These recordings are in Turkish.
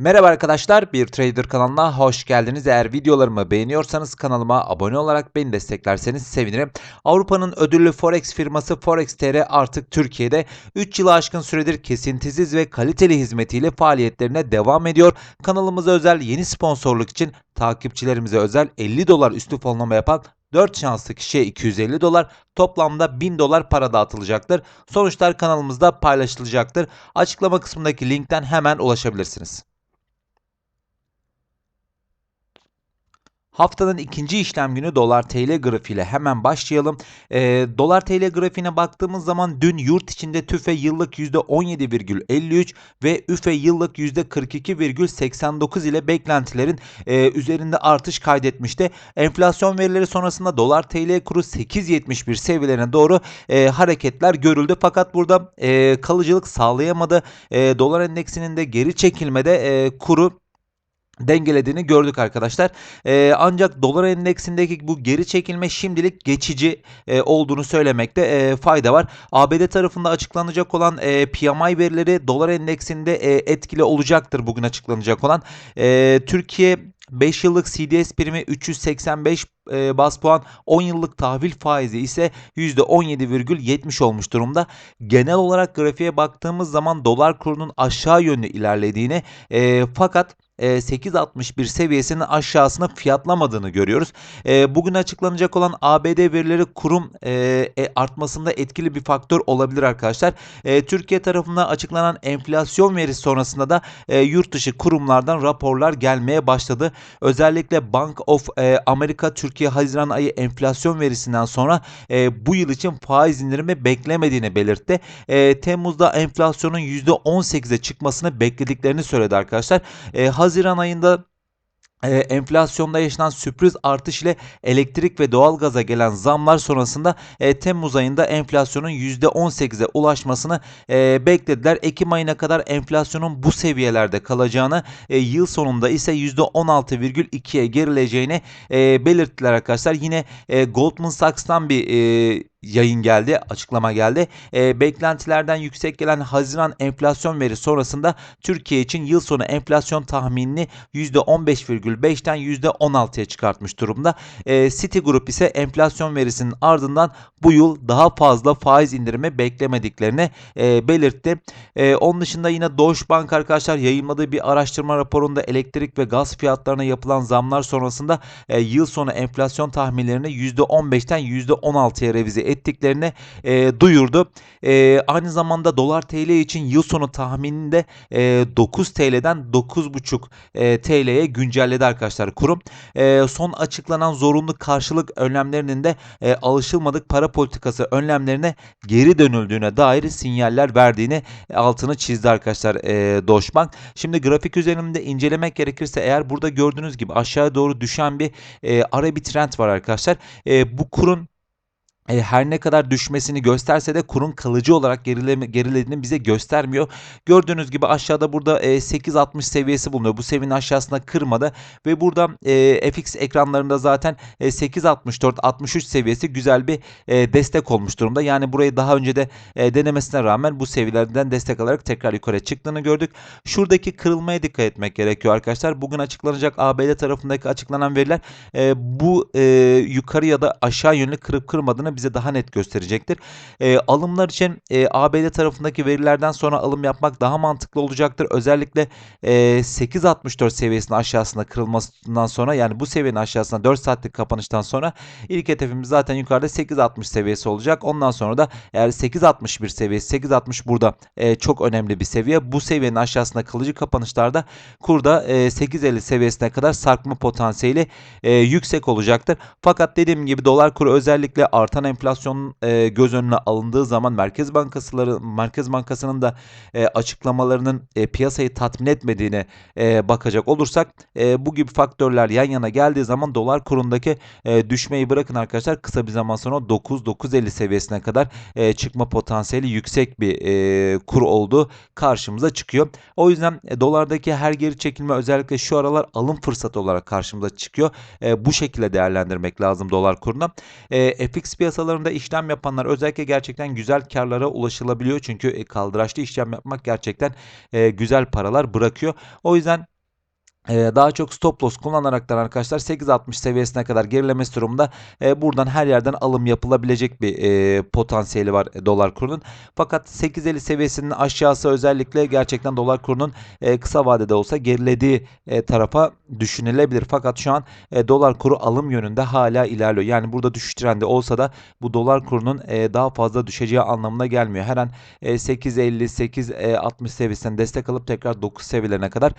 Merhaba arkadaşlar, bir trader kanalına hoş geldiniz. Eğer videolarımı beğeniyorsanız kanalıma abone olarak beni desteklerseniz sevinirim. Avrupa'nın ödüllü forex firması Forex.tr artık Türkiye'de 3 yılı aşkın süredir kesintisiz ve kaliteli hizmetiyle faaliyetlerine devam ediyor. Kanalımıza özel yeni sponsorluk için takipçilerimize özel 50 dolar üstü fonlama yapan 4 şanslı kişiye 250 dolar, toplamda 1000 dolar para dağıtılacaktır. Sonuçlar kanalımızda paylaşılacaktır. Açıklama kısmındaki linkten hemen ulaşabilirsiniz. Haftanın ikinci işlem günü dolar TL grafiğiyle hemen başlayalım. E, dolar TL grafiğine baktığımız zaman dün yurt içinde TÜFE yıllık %17,53 ve ÜFE yıllık %42,89 ile beklentilerin e, üzerinde artış kaydetmişti. Enflasyon verileri sonrasında dolar TL kuru 8.71 seviyelerine doğru e, hareketler görüldü. Fakat burada e, kalıcılık sağlayamadı. E, dolar endeksinin de geri çekilmede e, kuru dengelediğini gördük arkadaşlar. Ee, ancak dolar endeksindeki bu geri çekilme şimdilik geçici e, olduğunu söylemekte e, fayda var. ABD tarafında açıklanacak olan e, PMI verileri dolar endeksinde e, etkili olacaktır bugün açıklanacak olan. E, Türkiye 5 yıllık CDS primi 385 e, bas puan 10 yıllık tahvil faizi ise %17,70 olmuş durumda. Genel olarak grafiğe baktığımız zaman dolar kurunun aşağı yönlü ilerlediğini e, fakat 8.61 seviyesinin aşağısına fiyatlamadığını görüyoruz. Bugün açıklanacak olan ABD verileri kurum artmasında etkili bir faktör olabilir arkadaşlar. Türkiye tarafından açıklanan enflasyon verisi sonrasında da yurt dışı kurumlardan raporlar gelmeye başladı. Özellikle Bank of America Türkiye Haziran ayı enflasyon verisinden sonra bu yıl için faiz indirimi beklemediğini belirtti. Temmuz'da enflasyonun %18'e çıkmasını beklediklerini söyledi arkadaşlar. Haziran Haziran ayında e, enflasyonda yaşanan sürpriz artış ile elektrik ve doğalgaza gelen zamlar sonrasında e, Temmuz ayında enflasyonun %18'e ulaşmasını e, beklediler. Ekim ayına kadar enflasyonun bu seviyelerde kalacağını, e, yıl sonunda ise %16,2'ye gerileceğini e, belirttiler arkadaşlar. Yine e, Goldman Sachs'tan bir e, yayın geldi, açıklama geldi. E, beklentilerden yüksek gelen Haziran enflasyon veri sonrasında Türkiye için yıl sonu enflasyon tahminini %15,5'ten %16'ya çıkartmış durumda. E, Citigroup ise enflasyon verisinin ardından bu yıl daha fazla faiz indirimi beklemediklerini e, belirtti. E, onun dışında yine Deutsche Bank arkadaşlar yayınladığı bir araştırma raporunda elektrik ve gaz fiyatlarına yapılan zamlar sonrasında e, yıl sonu enflasyon tahminlerini %15'ten %16'ya revize ettiklerini e, duyurdu. E, aynı zamanda dolar TL için yıl sonu tahmininde e, 9 TL'den 9,5 e, TL'ye güncelledi arkadaşlar kurum. E, son açıklanan zorunlu karşılık önlemlerinin de e, alışılmadık para politikası önlemlerine geri dönüldüğüne dair sinyaller verdiğini altını çizdi arkadaşlar e, Deutsche Bank. Şimdi grafik üzerinde incelemek gerekirse eğer burada gördüğünüz gibi aşağı doğru düşen bir e, ara bir trend var arkadaşlar. E, bu kurun her ne kadar düşmesini gösterse de kurun kalıcı olarak gerileme, gerilediğini bize göstermiyor. Gördüğünüz gibi aşağıda burada e, 8.60 seviyesi bulunuyor. Bu seviyenin aşağısına kırmadı ve burada e, FX ekranlarında zaten e, 8.64-63 seviyesi güzel bir e, destek olmuş durumda. Yani burayı daha önce de e, denemesine rağmen bu seviyelerden destek alarak tekrar yukarı çıktığını gördük. Şuradaki kırılmaya dikkat etmek gerekiyor arkadaşlar. Bugün açıklanacak ABD tarafındaki açıklanan veriler e, bu e, yukarı ya da aşağı yönlü kırıp kırmadığını bize daha net gösterecektir. E, alımlar için e, ABD tarafındaki verilerden sonra alım yapmak daha mantıklı olacaktır. Özellikle e, 8.64 seviyesinin aşağısına kırılmasından sonra yani bu seviyenin aşağısına 4 saatlik kapanıştan sonra ilk hedefimiz zaten yukarıda 8.60 seviyesi olacak. Ondan sonra da eğer 8.61 seviyesi 8.60 burada e, çok önemli bir seviye. Bu seviyenin aşağısında kalıcı kapanışlarda kurda e, 8.50 seviyesine kadar sarkma potansiyeli e, yüksek olacaktır. Fakat dediğim gibi dolar kuru özellikle artan enflasyon e, göz önüne alındığı zaman Merkez Bankasıları Merkez Bankası'nın da e, açıklamalarının e, piyasayı tatmin etmediğine e, bakacak olursak e, bu gibi faktörler yan yana geldiği zaman dolar kurundaki e, düşmeyi bırakın arkadaşlar kısa bir zaman sonra 9 9.50 seviyesine kadar e, çıkma potansiyeli yüksek bir e, kur olduğu karşımıza çıkıyor. O yüzden e, dolardaki her geri çekilme özellikle şu aralar alım fırsatı olarak karşımıza çıkıyor. E, bu şekilde değerlendirmek lazım dolar kuruna. E, FX piyasaları piyasalarında işlem yapanlar özellikle gerçekten güzel karlara ulaşılabiliyor. Çünkü e, kaldıraçlı işlem yapmak gerçekten e, güzel paralar bırakıyor. O yüzden daha çok stop loss kullanaraktan arkadaşlar 8.60 seviyesine kadar gerilemesi durumunda e, buradan her yerden alım yapılabilecek bir e, potansiyeli var e, dolar kurunun. Fakat 8.50 seviyesinin aşağısı özellikle gerçekten dolar kurunun kısa vadede olsa gerilediği tarafa düşünülebilir. Fakat şu an dolar kuru alım yönünde hala ilerliyor. Yani burada düşüş trendi olsa da bu dolar kurunun daha fazla düşeceği anlamına gelmiyor. Her an e, 8.50 8.60 seviyesinden destek alıp tekrar 9 seviyelerine kadar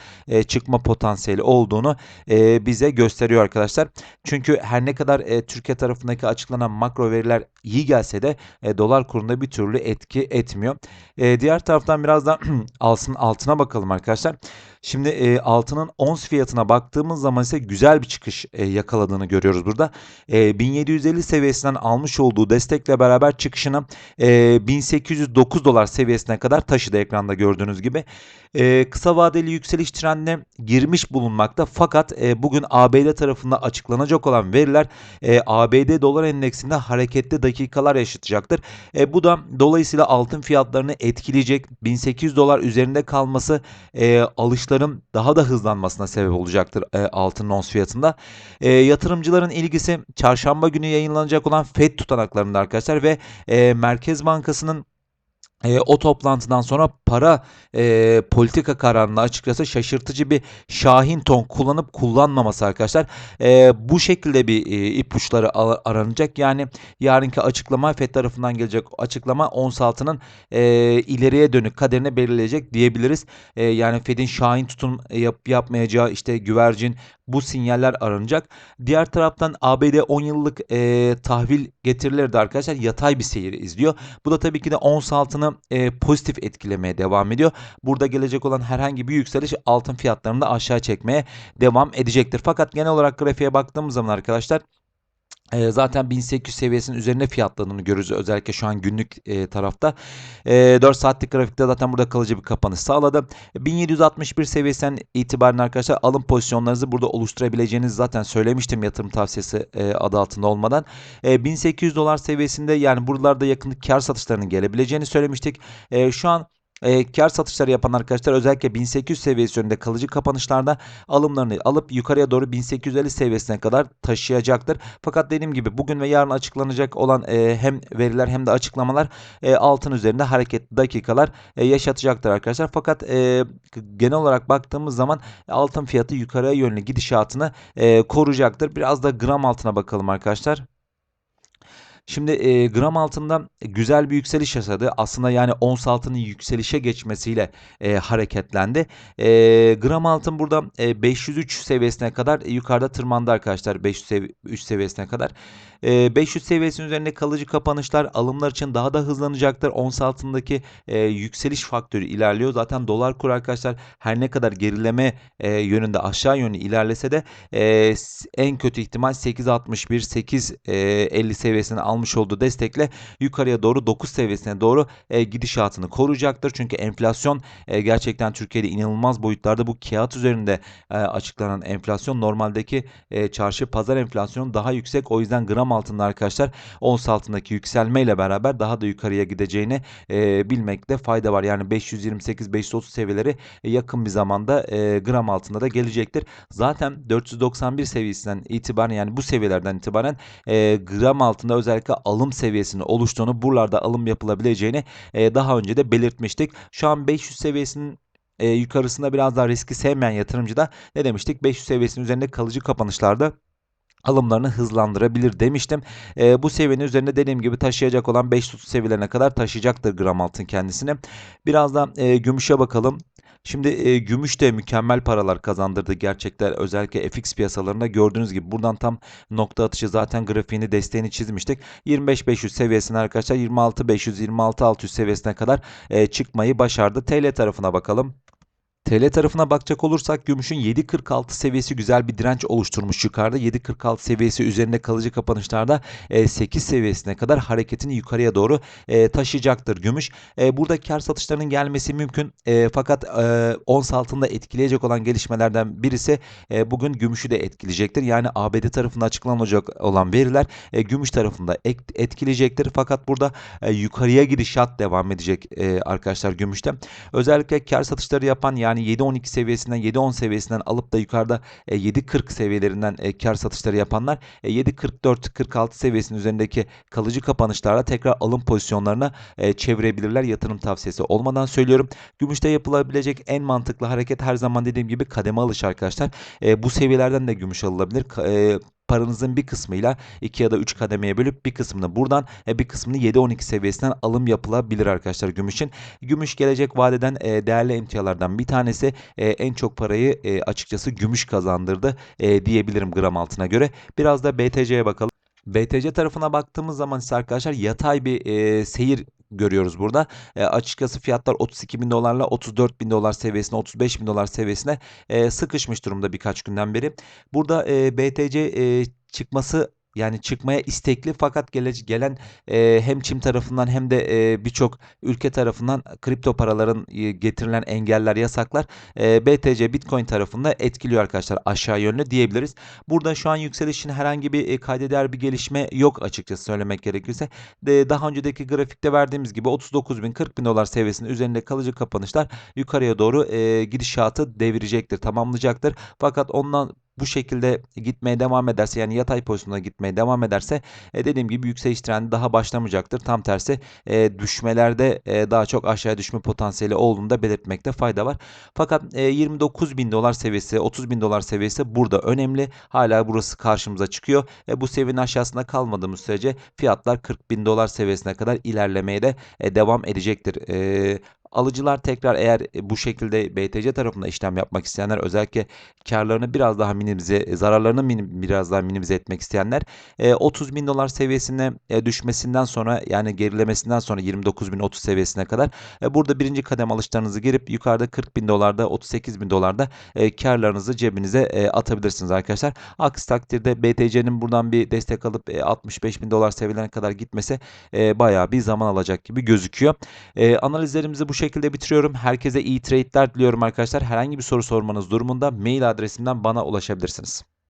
çıkma potansiyeli potansiyeli olduğunu e, bize gösteriyor arkadaşlar. Çünkü her ne kadar e, Türkiye tarafındaki açıklanan makro veriler iyi gelse de e, dolar kurunda bir türlü etki etmiyor. E, diğer taraftan biraz da alsın altına bakalım arkadaşlar. Şimdi e, altının ons fiyatına baktığımız zaman ise güzel bir çıkış e, yakaladığını görüyoruz burada. E, 1750 seviyesinden almış olduğu destekle beraber çıkışını e, 1809 dolar seviyesine kadar taşıdı ekranda gördüğünüz gibi. E, kısa vadeli yükseliş trendine girmiş bulunmakta fakat e, bugün ABD tarafında açıklanacak olan veriler e, ABD dolar endeksinde hareketli dakikalar yaşatacaktır. E, bu da dolayısıyla altın fiyatlarını etkileyecek 1800 dolar üzerinde kalması e, alışların daha da hızlanmasına sebep olacaktır e, altın ons fiyatında. E, yatırımcıların ilgisi çarşamba günü yayınlanacak olan FED tutanaklarında arkadaşlar ve e, Merkez Bankası'nın e, o toplantıdan sonra para e, politika kararında açıkçası şaşırtıcı bir şahin ton kullanıp kullanmaması arkadaşlar. E, bu şekilde bir e, ipuçları aranacak. Yani yarınki açıklama FED tarafından gelecek açıklama ons altının e, ileriye dönük kaderini belirleyecek diyebiliriz. E, yani FED'in şahin tutum yap, yapmayacağı işte güvercin bu sinyaller aranacak. Diğer taraftan ABD 10 yıllık e, tahvil getirileri de arkadaşlar yatay bir seyir izliyor. Bu da tabii ki de ons altını e, pozitif etkilemeye devam ediyor. Burada gelecek olan herhangi bir yükseliş altın fiyatlarını da aşağı çekmeye devam edecektir. Fakat genel olarak grafiğe baktığımız zaman arkadaşlar e, zaten 1800 seviyesinin üzerinde fiyatladığını görürüz özellikle şu an günlük e, tarafta. E, 4 saatlik grafikte zaten burada kalıcı bir kapanış sağladı. 1761 seviyesinden itibaren arkadaşlar alım pozisyonlarınızı burada oluşturabileceğinizi zaten söylemiştim yatırım tavsiyesi e, adı altında olmadan. E, 1800 dolar seviyesinde yani buralarda yakın kar satışlarının gelebileceğini söylemiştik. E, şu an e, kar satışları yapan arkadaşlar özellikle 1800 seviyesi önünde kalıcı kapanışlarda alımlarını alıp yukarıya doğru 1850 seviyesine kadar taşıyacaktır. Fakat dediğim gibi bugün ve yarın açıklanacak olan e, hem veriler hem de açıklamalar e, altın üzerinde hareketli dakikalar e, yaşatacaktır arkadaşlar. Fakat e, genel olarak baktığımız zaman altın fiyatı yukarıya yönlü gidişatını e, koruyacaktır. Biraz da gram altına bakalım arkadaşlar. Şimdi e, gram altında güzel bir yükseliş yaşadı. Aslında yani ons altının yükselişe geçmesiyle e, hareketlendi. E, gram altın burada e, 503 seviyesine kadar e, yukarıda tırmandı arkadaşlar. 503 seviyesine kadar. E, 500 seviyesinin üzerinde kalıcı kapanışlar alımlar için daha da hızlanacaktır. Ons altındaki e, yükseliş faktörü ilerliyor. Zaten dolar kur arkadaşlar her ne kadar gerileme e, yönünde aşağı yönlü ilerlese de e, en kötü ihtimal 8.61 8.50 seviyesine almış olduğu destekle yukarıya doğru 9 seviyesine doğru e, gidişatını koruyacaktır. Çünkü enflasyon e, gerçekten Türkiye'de inanılmaz boyutlarda bu kağıt üzerinde e, açıklanan enflasyon normaldeki e, çarşı pazar enflasyonu daha yüksek. O yüzden gram altında arkadaşlar ons altındaki yükselmeyle beraber daha da yukarıya gideceğini e, bilmekte fayda var. Yani 528-530 seviyeleri yakın bir zamanda e, gram altında da gelecektir. Zaten 491 seviyesinden itibaren yani bu seviyelerden itibaren e, gram altında özellikle özellikle alım seviyesinin oluştuğunu, buralarda alım yapılabileceğini e, daha önce de belirtmiştik. Şu an 500 seviyesinin e, yukarısında biraz daha riski sevmeyen yatırımcı da ne demiştik? 500 seviyesinin üzerinde kalıcı kapanışlarda alımlarını hızlandırabilir demiştim. E, bu seviyenin üzerinde dediğim gibi taşıyacak olan 530 seviyelerine kadar taşıyacaktır gram altın kendisini. Biraz da e, gümüşe bakalım. Şimdi e, gümüş de mükemmel paralar kazandırdı gerçekten özellikle FX piyasalarında gördüğünüz gibi buradan tam nokta atışı zaten grafiğini desteğini çizmiştik. 25.500 seviyesine arkadaşlar 26.500 26.600 seviyesine kadar e, çıkmayı başardı. TL tarafına bakalım. TL tarafına bakacak olursak gümüşün 7.46 seviyesi güzel bir direnç oluşturmuş yukarıda. 7.46 seviyesi üzerinde kalıcı kapanışlarda 8 e, seviyesine kadar hareketini yukarıya doğru e, taşıyacaktır gümüş. E, burada kar satışlarının gelmesi mümkün fakat ons altında etkileyecek olan gelişmelerden birisi bugün gümüşü de etkileyecektir. Yani ABD tarafında açıklanacak olan veriler gümüş tarafında etkileyecektir. Fakat burada yukarıya gidişat devam edecek arkadaşlar gümüşte. Özellikle kar satışları yapan yani yani 7.12 seviyesinden 7.10 seviyesinden alıp da yukarıda e, 7.40 seviyelerinden e, kar satışları yapanlar e, 7.44-46 seviyesinin üzerindeki kalıcı kapanışlarla tekrar alım pozisyonlarına e, çevirebilirler. Yatırım tavsiyesi olmadan söylüyorum. Gümüşte yapılabilecek en mantıklı hareket her zaman dediğim gibi kademe alış arkadaşlar. E, bu seviyelerden de gümüş alınabilir. Paranızın bir kısmıyla 2 ya da 3 kademeye bölüp bir kısmını buradan e, bir kısmını 7-12 seviyesinden alım yapılabilir arkadaşlar gümüşün. Gümüş gelecek vadeden e, değerli emtialardan bir tanesi e, en çok parayı açıkçası gümüş kazandırdı diyebilirim gram altına göre. Biraz da BTC'ye bakalım. BTC tarafına baktığımız zaman ise arkadaşlar yatay bir e, seyir görüyoruz burada. E, açıkçası fiyatlar 32 bin dolarla 34 bin dolar seviyesine 35 bin dolar seviyesine e, sıkışmış durumda birkaç günden beri. Burada e, BTC e, çıkması yani çıkmaya istekli fakat gele, gelen e, hem Çin tarafından hem de e, birçok ülke tarafından kripto paraların e, getirilen engeller, yasaklar e, BTC Bitcoin tarafında etkiliyor arkadaşlar aşağı yönlü diyebiliriz. Burada şu an yükselişin herhangi bir e, kayda değer bir gelişme yok açıkçası söylemek gerekirse. De, daha önceki grafikte verdiğimiz gibi 39 bin 40 bin dolar seviyesinin üzerinde kalıcı kapanışlar yukarıya doğru e, gidişatı devirecektir, tamamlayacaktır. Fakat ondan bu şekilde gitmeye devam ederse yani yatay pozisyonda gitmeye devam ederse e, dediğim gibi yükseliş trendi daha başlamayacaktır. Tam tersi e, düşmelerde e, daha çok aşağı düşme potansiyeli olduğunu da belirtmekte fayda var. Fakat e, 29 bin dolar seviyesi 30 bin dolar seviyesi burada önemli. Hala burası karşımıza çıkıyor. E, bu seviyenin aşağısında kalmadığımız sürece fiyatlar 40 bin dolar seviyesine kadar ilerlemeye de e, devam edecektir. E, Alıcılar tekrar eğer e, bu şekilde BTC tarafında işlem yapmak isteyenler özellikle karlarını biraz daha minimize, e, zararlarını minim, biraz daha minimize etmek isteyenler 30 bin dolar seviyesine e, düşmesinden sonra yani gerilemesinden sonra 29 bin 30 seviyesine kadar burada birinci kadem alışlarınızı girip yukarıda 40 bin dolarda 38 bin dolarda karlarınızı cebinize atabilirsiniz arkadaşlar. Aksi takdirde BTC'nin buradan bir destek alıp 65 bin dolar seviyelerine kadar gitmesi bayağı bir zaman alacak gibi gözüküyor. Analizlerimizi bu şekilde bitiriyorum. Herkese iyi trade'ler diliyorum arkadaşlar. Herhangi bir soru sormanız durumunda mail adresimden bana ulaşabilirsiniz.